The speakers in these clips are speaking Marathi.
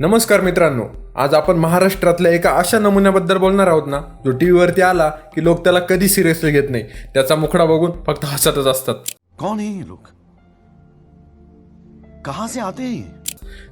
नमस्कार मित्रांनो आज आपण महाराष्ट्रातल्या एका अशा नमुन्याबद्दल बोलणार आहोत ना जो टी व्हीवरती आला की लोक त्याला कधी सिरियसली घेत नाही. त्याचा मुखडा बघून फक्त हसतच असतात. कौन है ये लोग कहां से आते हैं ये?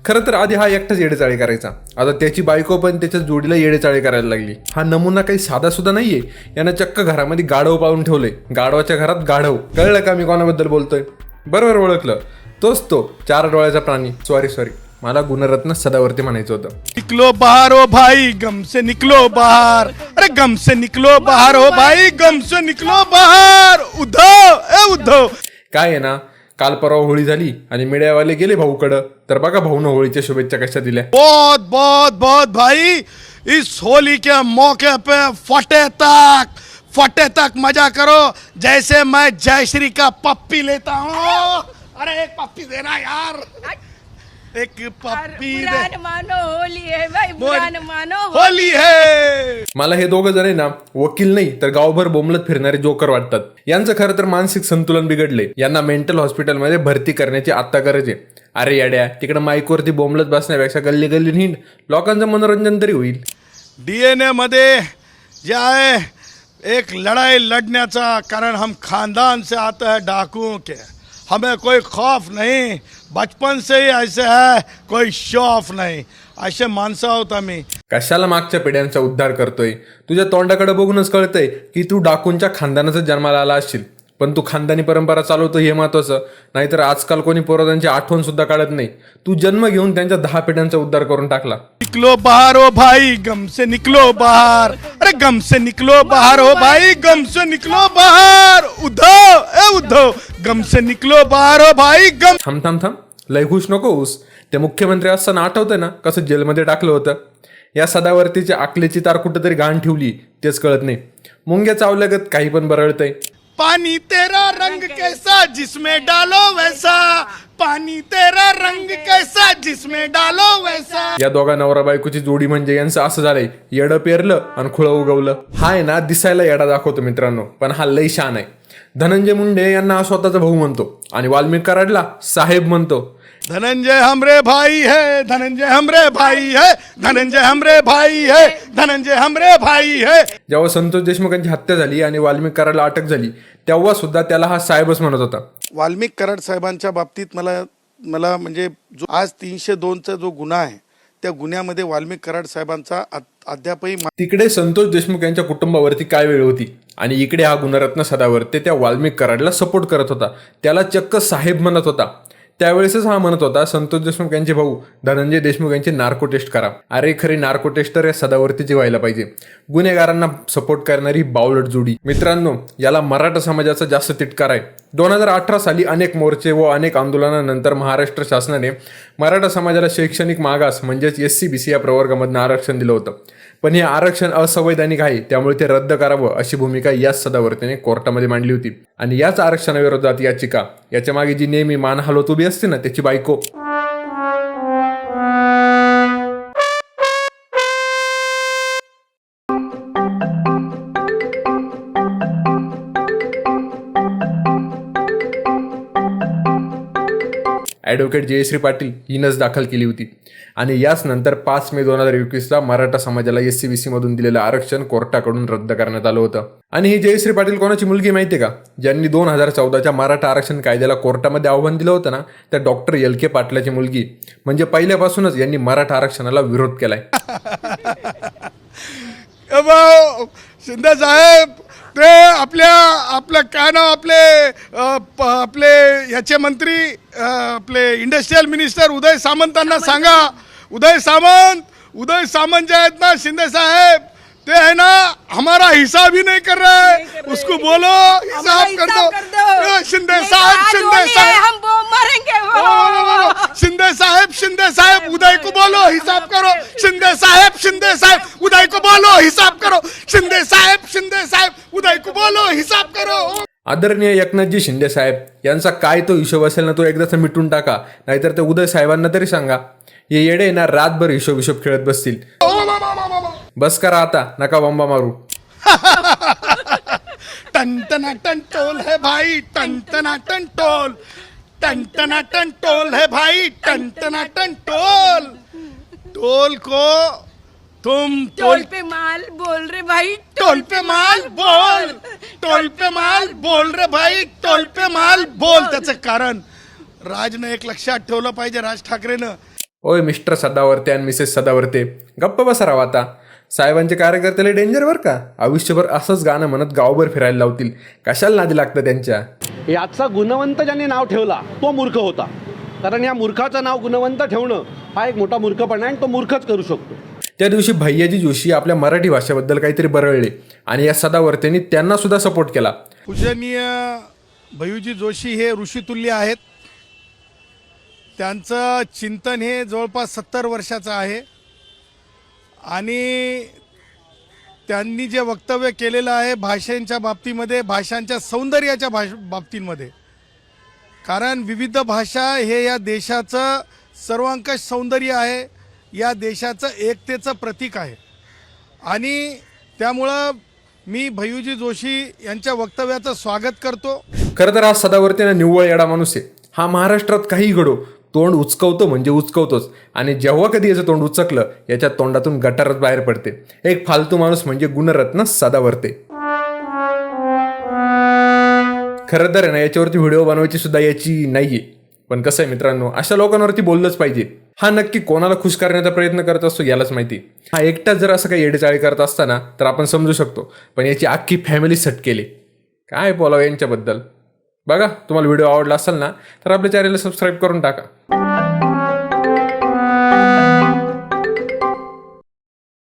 खरं तर आधी हा एकटाच येडेचाळी करायचा. आता त्याची बायको पण त्याच्या जोडीला येडेचाळी करायला लागली. हा नमुना काही साधा सुद्धा नाहीये. यानं चक्क घरामध्ये गाढव पाळून ठेवलंय. गाढवाच्या घरात गाढव. कळलं का मी कोणाबद्दल बोलतोय? बरोबर ओळखलं. तोच तो चार डोळ्याचा प्राणी. सॉरी सॉरी मला गुणरत्न सदावरती म्हणायचं होतं. निकलो बाहर हो भाई गम से निकलो बाहर. अरे गम से निकलो बाहर हो भाई गम से निकलो बाहर. उद्धव ए उद्धव. काय आहे ना काल परवा होळी झाली आणि मीडियावाले गेले भाऊकडं. तर बघा भाऊनं होळीच्या शुभेच्छा कशा दिल्या. बहुत बहुत बहुत भाई. इस होली के मौके पे फटे तक. फटे तक मजा करो. जैसे मैं जयश्री का पप्पी लेता हूँ. अरे एक पप्पी देना यार. एक पप्पी दे। पुराण मानो होली है भाई पुराण मानो होली। है। मला हे दोघं जण आहे ना वकील नाही तर गावभर बोंबलत फिरणारे जोकर वाटतात. यांचं खरं तर मानसिक संतुलन बिघडले. यांना मेंटल हॉस्पिटलमध्ये भरती करण्याची आत्ता गरज आहे. अरे याड्या तिकडे माईकवरती बोंबलत बसण्यापेक्षा गल्ली गल्ली हिंड लोकांचं मनोरंजन तरी होईल. डीएनए मध्ये जे आहे एक लड़ाई लड़ण्याचा कारण हम खानदान से आते हैं डाकुओं के. हमें कोई खौफ नहीं बचपन से ही ऐसे है कोई शो ऑफ नाही। असे माणसं आहोत आम्ही कशाला मागच्या पिढ्यांचा उद्धार करतोय? तुझ्या तोंडाकडे बघूनच कळतंय की तू डाकूंच्या खानदानाचा जन्माला आला असशील. पण तू खानदानी परंपरा चालवतो हे महत्वाचं. नाहीतर आजकाल कोणी पोरांची आठवण सुद्धा काढत नाही. तू जन्म घेऊन त्यांच्या दहा पिढ्यांचा उद्धार करून टाकला. निकलो बाहर हो भाई गम से निकलो बाहर. अरे गम से निकलो बाहर हो भाई गम से निकलो बाहर. उद्धव ए उद्धव गम से निकलो बाहर हो भाई गम थांब थांब थांब. लय खुश नकोस ते मुख्यमंत्री असताना आठवतंय ना कसं जेलमध्ये टाकलं होतं? या सदावर्तीच्या आकलीची तार कुठंतरी घाण ठेवली तेच कळत नाही. मुंग्या चावल्यागत काही पण बरळतंय. पानी तेरा रंग कैसा जिसमें डालो वैसा। पानी तेरा रंग कैसा जिसमें डालो वैसा। या दोघा नवरा बायकोची जोडी म्हणजे यांचं असं झालंय येडं पेरलं आणि खुळं उगवलं. हा आहे ना दिसायला येडा दाखवतो मित्रांनो पण हा लई शान आहे. धनंजय मुंडे यांना हा स्वतःचा भाऊ म्हणतो आणि वाल्मिक कराडला साहेब म्हणतो. धनंजय हमरे भाई है धनंजय हमरे भाई है धनंजय हमरे भाई है धनंजय हमरे भाई है। जेव्हा संतोष देशमुखांची हत्या झाली आणि वाल्मिक कराडला अटक झाली तेव्हा सुद्धा त्याला हा साहेबच म्हणत होता. वाल्मिक कराड साहेबांच्या बाबतीत मला मला म्हणजे जो आज तीनशे दोनचा जो गुन्हा आहे त्या गुन्ह्यामध्ये वाल्मिक कराड साहेबांचा अद्यापही मा- तिकडे संतोष देशमुख यांच्या कुटुंबावरती काय वेळ होती? आणि इकडे हा गुणरत्न सदावर ते त्या वाल्मिक कराडला सपोर्ट करत होता. त्याला चक्क साहेब म्हणत होता. त्यावेळेसच हा म्हणत होता संतोष देशमुख यांचे भाऊ धनंजय देशमुख यांची नार्को टेस्ट करा. अरे खरी नार्को टेस्ट तर या सदावरतीची व्हायला पाहिजे. गुन्हेगारांना सपोर्ट करणारी बावलट जोडी. मित्रांनो याला मराठा समाजाचा जास्त तिटकार आहे. दोन हजार अठरा साली अनेक मोर्चे व अनेक आंदोलनानंतर महाराष्ट्र शासनाने मराठा समाजाला शैक्षणिक मागास म्हणजेच एस सी बी सी या प्रवर्गामधनं आरक्षण दिलं होतं. पण हे आरक्षण असंवैधानिक आहे त्यामुळे ते रद्द करावं अशी भूमिका याच सदावर्तीने कोर्टामध्ये मांडली होती. आणि याच आरक्षणाविरोधात याचिका याच्या मागे जी नेहमी मान उभी असते ना त्याची बायको. ॲडव्होकेट जयश्री पाटील हिनंच दाखल केली होती. आणि याच नंतर पाच मे दोन हजार एकवीसला मराठा समाजाला एस सी बी सी मधून दिलेलं आरक्षण कोर्टाकडून रद्द करण्यात आलं होतं. आणि ही जयश्री पाटील कोणाची मुलगी माहिती का? ज्यांनी दोन हजार चौदाच्या मराठा आरक्षण कायद्याला कोर्टामध्ये आव्हान दिलं होतं ना त्या डॉक्टर एल के पाटलाची मुलगी. म्हणजे पहिल्यापासूनच यांनी मराठा आरक्षणाला विरोध केलाय. शिंदे साहेब! ते आपल्या आपलं काय नाव आपले आपले याचे मंत्री आपले इंडस्ट्रियल मिनिस्टर उदय सामंतांना सांगा. उदय सामंत उदय सामंत जे आहेत ना शिंदे साहेब ते है ना हमारा हिसाब ही नहीं कर रहे. हैं उसको बोलो हिसाब कर दो. शिंदे साहब शिंदे साहब. शिंदे साहेब शिंदे साहेब उदय को बोलो हिसाब करो. आदरणीय एकनाथजी शिंदे साहेब यांचा काय तो हिशोब असेल ना तो एकदाच मिटून टाका नाहीतर ते उदय साहेबांना तरी सांगा. हे येडे ना रातभर हिशोब हिशोब खेळत बसतील. बस करा आता नका बंबा मारू. टन टना टन टोल है भाई टन टना टन टोल टन टना टन टोल है भाई टन टना टन टोल टोल को तुम टोल पे माल बोल रे भाई टोल पे माल बोल। टोल पे माल बोल रे भाई टोल पे माल बोल त्याचं कारण. राजनं एक लक्षात ठेवलं पाहिजे राज ठाकरेनं. ओय मिस्टर सदावर्ते आणि मिसेस सदावर्ते गप्प बसा राव आता. साहेबांचे कार्यकर्त्याला डेंजर बरं का? आयुष्यभर असंच गाणं म्हणत गावभर फिरायला लावतील. कशाला नादी लागतं त्यांच्या? याचा गुणवंत ज्याने नाव ठेवला तो मूर्ख होता. कारण या मूर्खाचं नाव गुणवंत ठेवणं हा एक मोठा मूर्खपणा आहे आणि तो मूर्खच करू शकतो. त्या दिवशी भैयाजी जोशी आपल्या मराठी भाषेबद्दल काहीतरी बरळले आणि या सदावर्तींनी त्यांना सुद्धा सपोर्ट केला. पूजनीय भैयूजी जोशी हे ऋषितुल्य आहेत. त्यांचं चिंतन हे जवळपास सत्तर वर्षाचं आहे. आणि त्यांनी जे वक्तव्य केलेलं आहे भाषांच्या बाबतीमध्ये भाषांच्या सौंदर्याच्या भाष बाबतींमध्ये. कारण विविध भाषा हे या देशाचं सर्वांकष सौंदर्य आहे. या देशाचं एकतेचं प्रतीक आहे. आणि त्यामुळं मी भैयूजी जोशी यांच्या वक्तव्याचं स्वागत करतो. खरं तर आज सदावर्तीनं निव्वळ येडा माणूस आहे. हा महाराष्ट्रात काही घडो तोंड उचकवतो म्हणजे उचकवतोच. आणि जेव्हा कधी याचं तोंड उचकलं याच्या तोंडातून गटारच बाहेर पडते. एक फालतू माणूस म्हणजे गुणरत्न सदावर्ते. खरं तर ना याच्यावरती व्हिडिओ बनवायची सुद्धा याची नाहीये. पण कसं आहे मित्रांनो अशा लोकांवरती बोललंच पाहिजे. हा नक्की कोणाला खुश करण्याचा प्रयत्न करत असतो यालाच माहिती. हा एकटाच जर असं काही येडेचाळी करत असताना तर आपण समजू शकतो. पण याची अख्खी फॅमिली सट केली काय बोलावं यांच्याबद्दल? बघा तुम्हाला व्हिडिओ आवडला असेल ना तर आपल्या चॅनलला सबस्क्राईब करून टाका.